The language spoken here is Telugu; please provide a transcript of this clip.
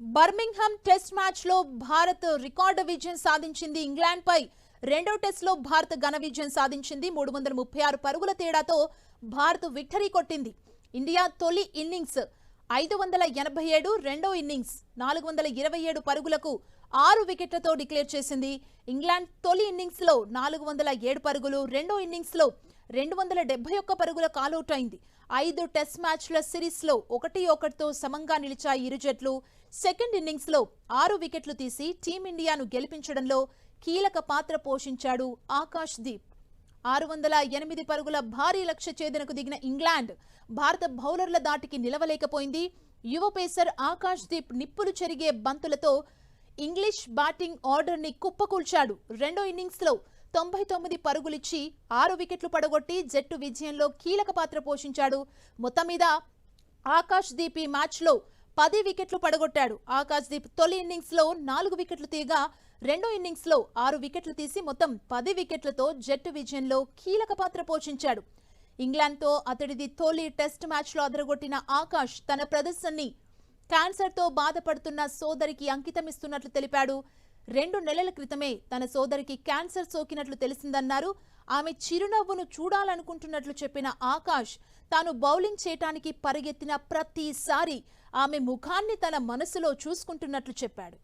బర్మింగ్హామ్ టెస్ట్ మ్యాచ్లో భారత్ రికార్డు విజయం సాధించింది. ఇంగ్లాండ్ పై రెండో టెస్ట్లో భారత్ ఘన విజయం సాధించింది. మూడు వందల ముప్పై ఆరు పరుగుల తేడాతో భారత్ విక్టరీ కొట్టింది. ఇండియా తొలి ఇన్నింగ్స్ ఐదు వందల ఎనభై ఏడు రెండో ఇన్నింగ్స్ నాలుగు వందల ఇరవై ఏడు పరుగులకు ఆరు వికెట్లతో డిక్లేర్ చేసింది ఇంగ్లాండ్ తొలి ఇన్నింగ్స్లో నాలుగు వందల ఏడు పరుగులు రెండో ఇన్నింగ్స్లో రెండు వందల డెబ్బై ఒక్క పరుగుల కాలౌట్ అయింది. ఐదు టెస్ట్ మ్యాచ్ల సిరీస్లో ఒకటి ఒకటితో సమంగా నిలిచాయి ఇరు జట్లు. సెకండ్ ఇన్నింగ్స్లో ఆరు వికెట్లు తీసి టీమిండియాను గెలిపించడంలో కీలక పాత్ర పోషించాడు ఆకాష్ దీప్. ఆరు వందల ఎనిమిది పరుగుల భారీ లక్ష్య ఛేదనకు దిగిన ఇంగ్లాండ్ భారత బౌలర్ల దాటికి నిలవలేకపోయింది. యువ పేసర్ ఆకాష్ దీప్ నిప్పులు చెరిగే బంతులతో ఇంగ్లీష్ బ్యాటింగ్ ఆర్డర్ని కుప్పకూల్చాడు. రెండో ఇన్నింగ్స్లో తొంభై తొమ్మిది పరుగులిచ్చి ఆరు వికెట్లు పడగొట్టి జట్టు విజయంలో కీలక పాత్ర పోషించాడు. మొత్తం మీద ఆకాష్ దీప్ ఈ పది వికెట్లు పడగొట్టాడు. ఆకాశ్దీప్ తొలి ఇన్నింగ్స్లో నాలుగు వికెట్లు తీయగా రెండో ఇన్నింగ్స్లో ఆరు వికెట్లు తీసి మొత్తం పది వికెట్లతో జట్టు విజయంలో కీలక పాత్ర పోషించాడు. ఇంగ్లాండ్తో అతడిది తొలి టెస్ట్ మ్యాచ్లో అదరగొట్టిన ఆకాష్ తన ప్రదర్శనని క్యాన్సర్తో బాధపడుతున్న సోదరికి అంకితమిస్తున్నట్లు తెలిపాడు. రెండు నెలల క్రితమే తన సోదరికి క్యాన్సర్ సోకినట్లు తెలిసిందన్నారు. ఆమె చిరునవ్వును చూడాలనుకుంటున్నట్లు చెప్పిన ఆకాష్ తాను బౌలింగ్ చేయటానికి పరిగెత్తిన ప్రతిసారి ఆమె ముఖాన్ని తన మనసులో చూసుకుంటున్నట్లు చెప్పాడు.